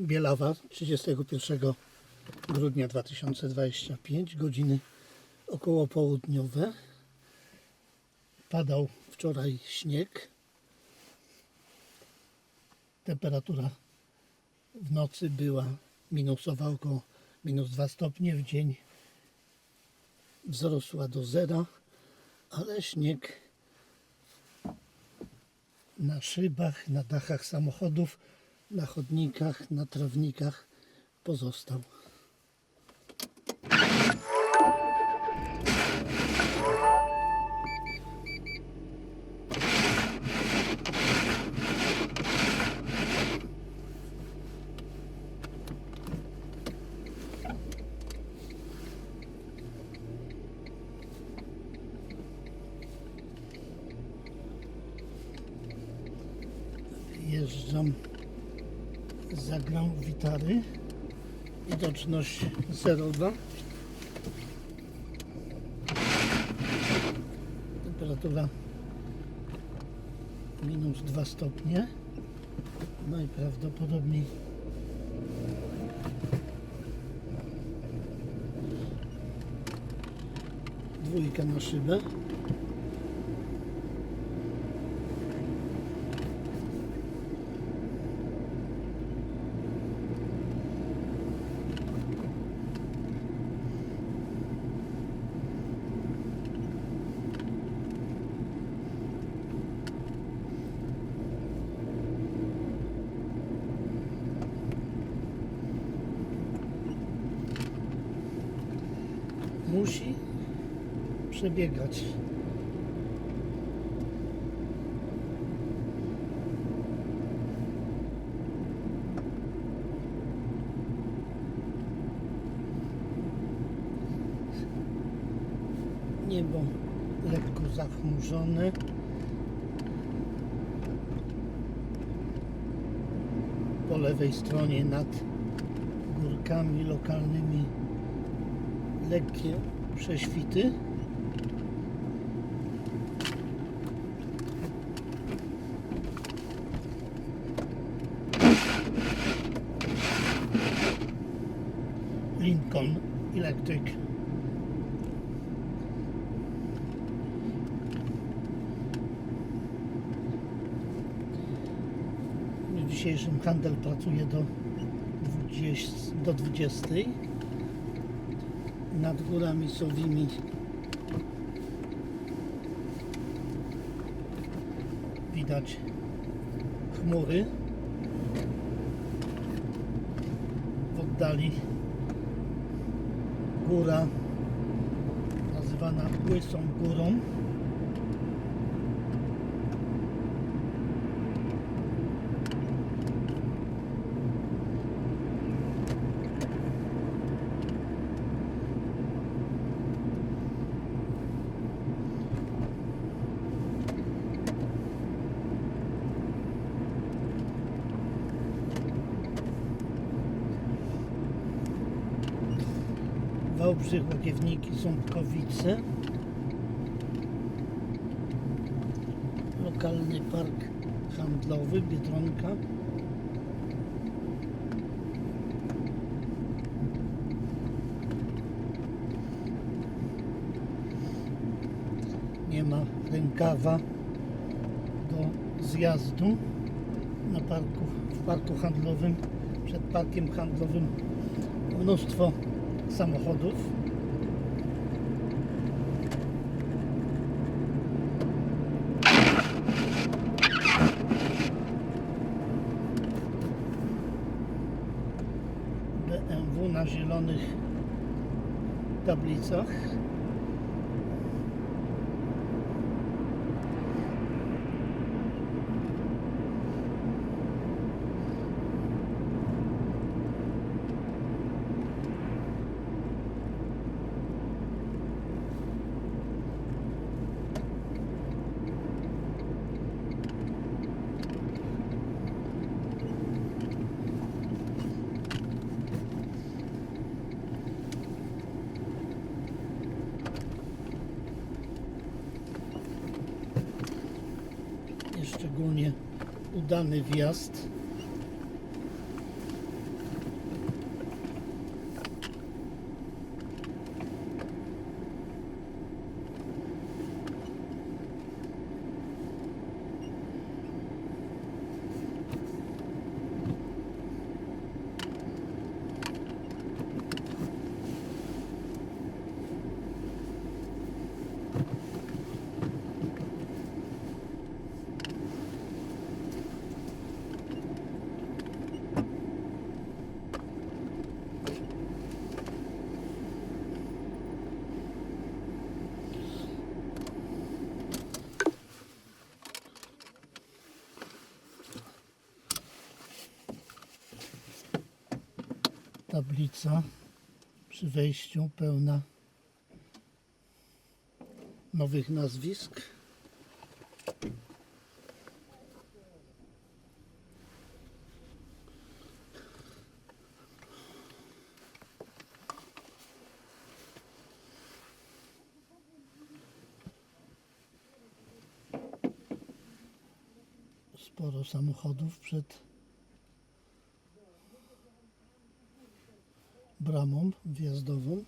Bielawa 31 grudnia 2025, godziny około południowe. Padał wczoraj śnieg. Temperatura w nocy była minusowa około minus 2 stopnie, w dzień wzrosła do zera, ale śnieg na szybach, na dachach samochodów, na chodnikach, na trawnikach pozostał. Jeżdżam za grą Witary. Widoczność zerowa. Temperatura minus 2 stopnie. Najprawdopodobniej dwójka na szybę. Musi przebiegać. Niebo lekko zachmurzone. Po lewej stronie nad górkami lokalnymi lekkie prześwity. Lincoln Electric. W dzisiejszym handel pracuje do 20, do 20 nad górami sowymi. Widać chmury w oddali. Góra nazywana Łysą Górą Wałbrzych, Łagiewniki, Ząbkowice. Lokalny park handlowy Biedronka. Nie ma rękawa do zjazdu na parku, w parku handlowym, przed parkiem handlowym mnóstwo samochodów. BMW na zielonych tablicach. Szczególnie udany wjazd tablica przy wejściu pełna nowych nazwisk. Sporo samochodów przed bramą wjazdową.